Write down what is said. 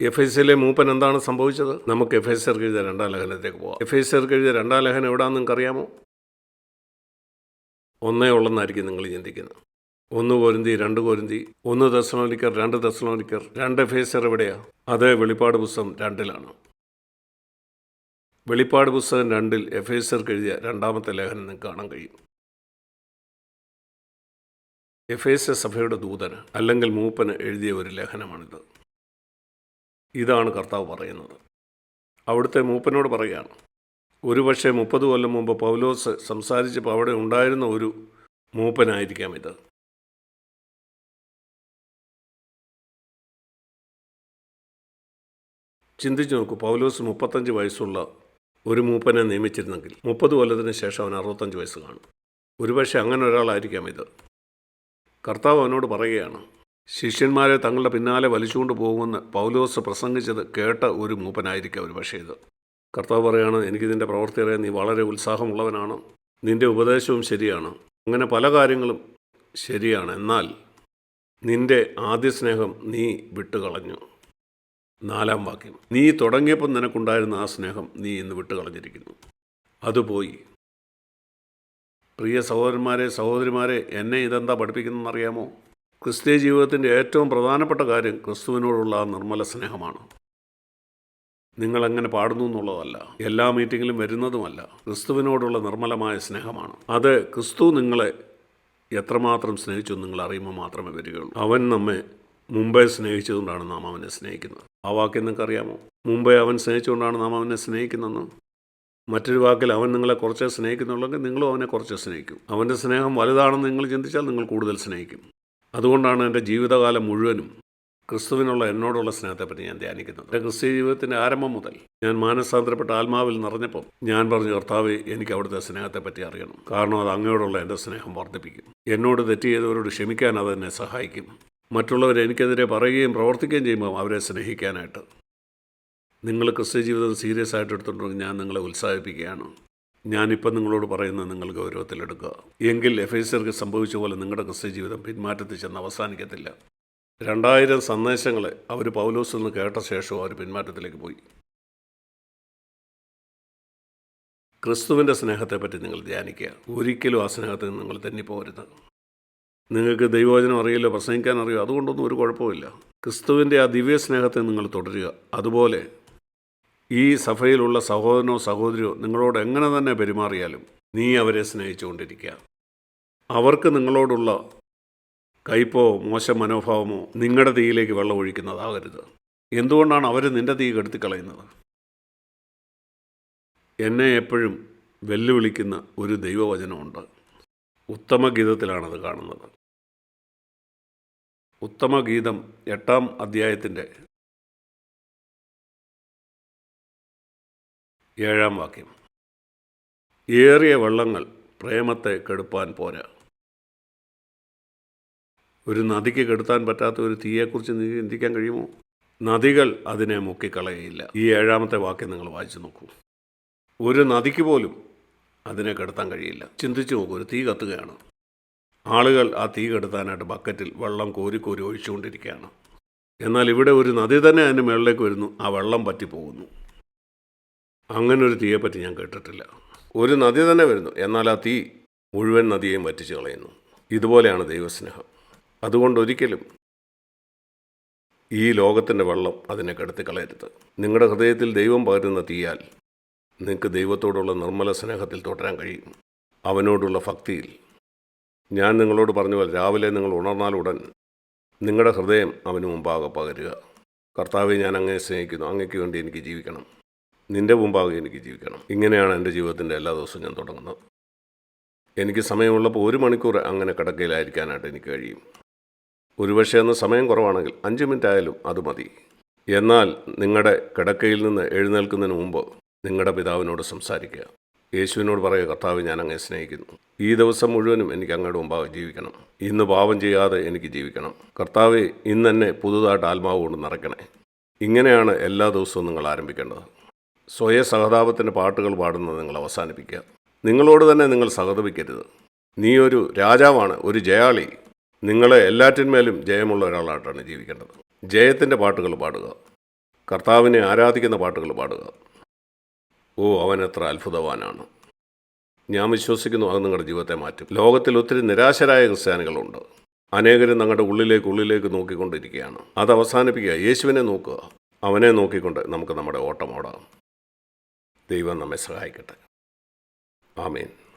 F S എല്ലെ മൂപ്പൻ എന്താണ് സംഭവിച്ചത്? നമുക്ക് എഫ് എസ് എഴുതിയ രണ്ടാം ലഹനത്തേക്ക് പോവാം. എഫ് എസ് എഴുതിയ രണ്ടാം ലഹനം എവിടാന്ന് നിങ്ങൾക്ക് അറിയാമോ ഒന്നേ ഉള്ളെന്നായിരിക്കും നിങ്ങൾ ചിന്തിക്കുന്നത്. ഒന്ന് കോരിന്തി രണ്ട് കോരിന്തി ഒന്ന് ദർശനോലിക്കർ രണ്ട് ദർശനോലിക്കർ രണ്ട് എഫ് എസ് എവിടെയാണ് അത് വെളിപ്പാട് പുസ്തകം രണ്ടിലാണ്. വെളിപ്പാട് പുസ്തകം രണ്ടിൽ എഫ് എസ് എഴുതിയ രണ്ടാമത്തെ ലേഖനം നിങ്ങൾക്ക് കാണാൻ കഴിയും. എഫ് എസ് സഭയുടെ ദൂതന് അല്ലെങ്കിൽ മൂപ്പന് എഴുതിയ ഒരു ലേഖനമാണിത്. ഇതാണ് കർത്താവ് പറയുന്നത്. അവിടുത്തെ മൂപ്പനോട് പറയുകയാണ് ഒരുപക്ഷെ മുപ്പത് കൊല്ലം മുമ്പ് പൗലോസ് സംസാരിച്ചപ്പോൾ അവിടെ ഉണ്ടായിരുന്ന ഒരു മൂപ്പനായിരിക്കാം ഇത്. ചിന്തിച്ചു നോക്കൂ പൗലോസ് മുപ്പത്തഞ്ച് വയസ്സുള്ള ഒരു മൂപ്പനെ നിയമിച്ചിരുന്നെങ്കിൽ മുപ്പത് കൊല്ലത്തിന് ശേഷം അവൻ അറുപത്തഞ്ച് വയസ്സ് കാണും. ഒരുപക്ഷെ അങ്ങനെ ഒരാളായിരിക്കാം ഇത്. കർത്താവ് അവനോട് പറയുകയാണ് ശിഷ്യന്മാരെ തങ്ങളുടെ പിന്നാലെ വലിച്ചുകൊണ്ട് പോകുമെന്ന് പൗലോസ് പ്രസംഗിച്ചത് കേട്ട ഒരു മൂപ്പനായിരിക്കാം ഒരു പക്ഷേ ഇത്. കർത്താവ് പറയാണ് എനിക്കിതിന്റെ പ്രവർത്തി അറിയാൻ നീ വളരെ ഉത്സാഹമുള്ളവനാണ്. നിന്റെ ഉപദേശവും ശരിയാണ്. അങ്ങനെ പല കാര്യങ്ങളും ശരിയാണ്. എന്നാൽ നിന്റെ ആദ്യ സ്നേഹം നീ വിട്ടുകളഞ്ഞു. നാലാം വാക്യം. നീ തുടങ്ങിയപ്പം നിനക്കുണ്ടായിരുന്ന ആ സ്നേഹം നീ ഇന്ന് വിട്ടുകളഞ്ഞിരിക്കുന്നു. അതുപോയി പ്രിയ സഹോദരന്മാരെ സഹോദരിമാരെ എന്നെ ഇതെന്താ പഠിപ്പിക്കുന്നതെന്നറിയാമോ? ക്രിസ്തീയ ജീവിതത്തിന്റെ ഏറ്റവും പ്രധാനപ്പെട്ട കാര്യം ക്രിസ്തുവിനോടുള്ള ആ നിർമ്മല സ്നേഹമാണ്. നിങ്ങൾ എങ്ങനെ പാടുന്നു എന്നുള്ളതല്ല എല്ലാ മീറ്റിങ്ങിലും വരുന്നതുമല്ല ക്രിസ്തുവിനോടുള്ള നിർമ്മലമായ സ്നേഹമാണ്. അത് ക്രിസ്തു നിങ്ങളെ എത്രമാത്രം സ്നേഹിച്ചു നിങ്ങൾ അറിയുമ്പോൾ മാത്രമേ വരികയുള്ളൂ. അവൻ നമ്മെ മുമ്പേ സ്നേഹിച്ചതുകൊണ്ടാണ് നാം അവനെ സ്നേഹിക്കുന്നത്. ആ വാക്യം നിങ്ങൾക്ക് അറിയാമോ മുമ്പേ അവൻ സ്നേഹിച്ചുകൊണ്ടാണ് നാം അവനെ സ്നേഹിക്കുന്നതെന്ന്? മറ്റൊരു വാക്കിൽ അവൻ നിങ്ങളെ കുറച്ചേ സ്നേഹിക്കുന്നുള്ളെങ്കിൽ നിങ്ങളും അവനെ കുറച്ച് സ്നേഹിക്കും. അവന്റെ സ്നേഹം വലുതാണെന്ന് നിങ്ങൾ ചിന്തിച്ചാൽ നിങ്ങൾ കൂടുതൽ സ്നേഹിക്കും. അതുകൊണ്ടാണ് എന്റെ ജീവിതകാലം മുഴുവനും ക്രിസ്തുവിനുള്ള എന്നോടുള്ള സ്നേഹത്തെപ്പറ്റി ഞാൻ ധ്യാനിക്കുന്നത്. എന്റെ ക്രിസ്ത്യ ജീവിതത്തിന്റെ ആരംഭം മുതൽ ഞാൻ മാനസാന്തരപ്പെട്ട ആത്മാവിൽ നിറഞ്ഞപ്പോൾ ഞാൻ പറഞ്ഞു കർത്താവ് എനിക്ക് അവിടുത്തെ സ്നേഹത്തെപ്പറ്റി അറിയണം. കാരണം അത് അങ്ങയോടുള്ള എന്റെ സ്നേഹം വർദ്ധിപ്പിക്കും. എന്നോട് തെറ്റ് ചെയ്തവരോട് ക്ഷമിക്കാൻ അത് എന്നെ സഹായിക്കും. മറ്റുള്ളവർ എനിക്കെതിരെ പറയുകയും പ്രവർത്തിക്കുകയും ചെയ്യുമ്പോൾ അവരെ സ്നേഹിക്കാനായിട്ട്. നിങ്ങൾ ക്രിസ്ത്യ ജീവിതം സീരിയസ് ആയിട്ട് എടുത്തിട്ടുണ്ടെങ്കിൽ ഞാൻ നിങ്ങളെ ഉത്സാഹിപ്പിക്കുകയാണ്. ഞാനിപ്പം നിങ്ങളോട് പറയുന്നത് നിങ്ങൾ ഗൗരവത്തിലെടുക്കുക. എങ്കിൽ എഫ് ഐ സിർക്ക് സംഭവിച്ച പോലെ നിങ്ങളുടെ ക്രിസ്ത്യ ജീവിതം പിന്മാറ്റത്തിൽ ചെന്ന് അവസാനിക്കത്തില്ല. രണ്ടായിരം സന്ദേശങ്ങളെ അവർ പൗലോസിൽ നിന്ന് കേട്ട ശേഷവും അവർ പിന്മാറ്റത്തിലേക്ക് പോയി. ക്രിസ്തുവിന്റെ സ്നേഹത്തെപ്പറ്റി നിങ്ങൾ ധ്യാനിക്കുക. ഒരിക്കലും ആ സ്നേഹത്തിൽ നിങ്ങൾ തെന്നിപ്പോരുത് നിങ്ങൾക്ക് ദൈവവചനം അറിയില്ല പ്രസംഗിക്കാൻ അറിയോ? അതുകൊണ്ടൊന്നും ഒരു കുഴപ്പമില്ല ക്രിസ്തുവിന്റെ ആ ദിവ്യ സ്നേഹത്തെ നിങ്ങൾ തുടരുക. അതുപോലെ ഈ സഭയിലുള്ള സഹോദരനോ സഹോദരിയോ നിങ്ങളോട് എങ്ങനെ തന്നെ പെരുമാറിയാലും നീ അവരെ സ്നേഹിച്ചുകൊണ്ടിരിക്കുക. അവർക്ക് നിങ്ങളോടുള്ള കയ്പോ മോശം മനോഭാവമോ നിങ്ങളുടെ തീയിലേക്ക് വെള്ളം ഒഴിക്കുന്നതാകരുത്. എന്തുകൊണ്ടാണ് അവർ നിന്റെ തീ കെടുത്തിക്കളയുന്നത് എന്നെ എപ്പോഴും വെല്ലുവിളിക്കുന്ന ഒരു ദൈവവചനമുണ്ട്. ഉത്തമഗീതത്തിലാണത് കാണുന്നത്. ഉത്തമഗീതം എട്ടാം അധ്യായത്തിന്റെ ഏഴാം വാക്യം. ഏറിയ വള്ളങ്ങൾ പ്രേമത്തെ കെടുപ്പാൻ പോരാ. ഒരു നദിക്ക് കെടുത്താൻ പറ്റാത്ത ഒരു തീയെക്കുറിച്ച് ചിന്തിക്കാൻ കഴിയുമോ? നദികൾ അതിനെ മുക്കിക്കളയില്ല ഈ ഏഴാമത്തെ വാക്യം നിങ്ങൾ വായിച്ചു നോക്കൂ. ഒരു നദിക്ക് പോലും അതിനെ കെടുത്താൻ കഴിയില്ല. ചിന്തിച്ചു നോക്കൂ ഒരു തീ കത്തുകയാണ്. ആളുകൾ ആ തീ കെടുത്താനായിട്ട് ബക്കറ്റിൽ വെള്ളം കോരി കോരി ഒഴിച്ചുകൊണ്ടിരിക്കുകയാണ്. എന്നാൽ ഇവിടെ ഒരു നദി തന്നെ അതിന്റെ മുകളിലേക്ക് വരുന്നു. ആ വെള്ളം പറ്റിപ്പോകുന്നു. അങ്ങനെ ഒരു തീയെപ്പറ്റി ഞാൻ കേട്ടിട്ടില്ല. ഒരു നദി തന്നെ വരുന്നു. എന്നാൽ ആ തീ മുഴുവൻ നദിയെയും വറ്റിച്ച് കളയുന്നു. ഇതുപോലെയാണ് ദൈവസ്നേഹം. അതുകൊണ്ട് ഒരിക്കലും ഈ ലോകത്തിന്റെ വെള്ളം അതിനെ കെടുത്തി കളയരുത്. നിങ്ങളുടെ ഹൃദയത്തിൽ ദൈവം പകരുന്ന തീയാൽ നിങ്ങൾക്ക് ദൈവത്തോടുള്ള നിർമ്മല സ്നേഹത്തിൽ തുടരാൻ കഴിയും. അവനോടുള്ള ഭക്തിയിൽ. ഞാൻ നിങ്ങളോട് പറഞ്ഞ പോലെ രാവിലെ നിങ്ങൾ ഉണർന്നാലുടൻ നിങ്ങളുടെ ഹൃദയം അവന് മുമ്പാകെ പകരുക. കർത്താവെ ഞാൻ അങ്ങേ സ്നേഹിക്കുന്നു. അങ്ങയ്ക്ക് വേണ്ടി എനിക്ക് ജീവിക്കണം. നിന്റെ മുമ്പാകെ എനിക്ക് ജീവിക്കണം. ഇങ്ങനെയാണ് എന്റെ ജീവിതത്തിന്റെ എല്ലാ ദിവസവും ഞാൻ തുടങ്ങുന്നത്. എനിക്ക് സമയമുള്ളപ്പോൾ ഒരു മണിക്കൂർ അങ്ങനെ കിടക്കയിലായിരിക്കാനായിട്ട് എനിക്ക് കഴിയും. ഒരുപക്ഷെ അന്ന് സമയം കുറവാണെങ്കിൽ അഞ്ച് മിനിറ്റ് ആയാലും അത് മതി. എന്നാൽ നിങ്ങളുടെ കിടക്കയിൽ നിന്ന് എഴുന്നേൽക്കുന്നതിന് മുമ്പ് നിങ്ങളുടെ പിതാവിനോട് സംസാരിക്കുക. യേശുവിനോട് പറയുക കർത്താവ് ഞാൻ അങ്ങേ സ്നേഹിക്കുന്നു. ഈ ദിവസം മുഴുവനും എനിക്ക് അങ്ങയുടെ മുമ്പാകെ ജീവിക്കണം. ഇന്ന് പാപം ചെയ്യാതെ എനിക്ക് ജീവിക്കണം. കർത്താവ് ഇന്ന് എന്നെ പുതുതായിട്ട് ആത്മാവ് കൊണ്ട് നിറയ്ക്കണേ. ഇങ്ങനെയാണ് എല്ലാ ദിവസവും നിങ്ങൾ ആരംഭിക്കേണ്ടത്. സ്വയ സഹതാപത്തിന്റെ പാട്ടുകൾ പാടുന്നത് നിങ്ങൾ അവസാനിപ്പിക്കുക. നിങ്ങളോട് തന്നെ നിങ്ങൾ സഹതപിക്കരുത്. നീ ഒരു രാജാവാണ് ഒരു ജയാളി. നിങ്ങളെ എല്ലാറ്റിന്മേലും ജയമുള്ള ഒരാളായിട്ടാണ് ജീവിക്കേണ്ടത്. ജയത്തിന്റെ പാട്ടുകൾ പാടുക. കർത്താവിനെ ആരാധിക്കുന്ന പാട്ടുകൾ പാടുക. ഓ അവൻ എത്ര അത്ഭുതവാനാണ്. ഞാൻ വിശ്വസിക്കുന്നു അത് നിങ്ങളുടെ ജീവിതത്തെ മാറ്റും. ലോകത്തിൽ ഒത്തിരി നിരാശരായ ക്രിസ്ത്യാനികളുണ്ട്. അനേകരും തങ്ങളുടെ ഉള്ളിലേക്ക് ഉള്ളിലേക്ക് നോക്കിക്കൊണ്ടിരിക്കുകയാണ്. അത് അവസാനിപ്പിക്കുക. യേശുവിനെ നോക്കുക. അവനെ നോക്കിക്കൊണ്ട് നമുക്ക് നമ്മുടെ ഓട്ടം ഓടാം. ദൈവം നമ്മെ സഹായിക്കട്ടെ. ആമേൻ.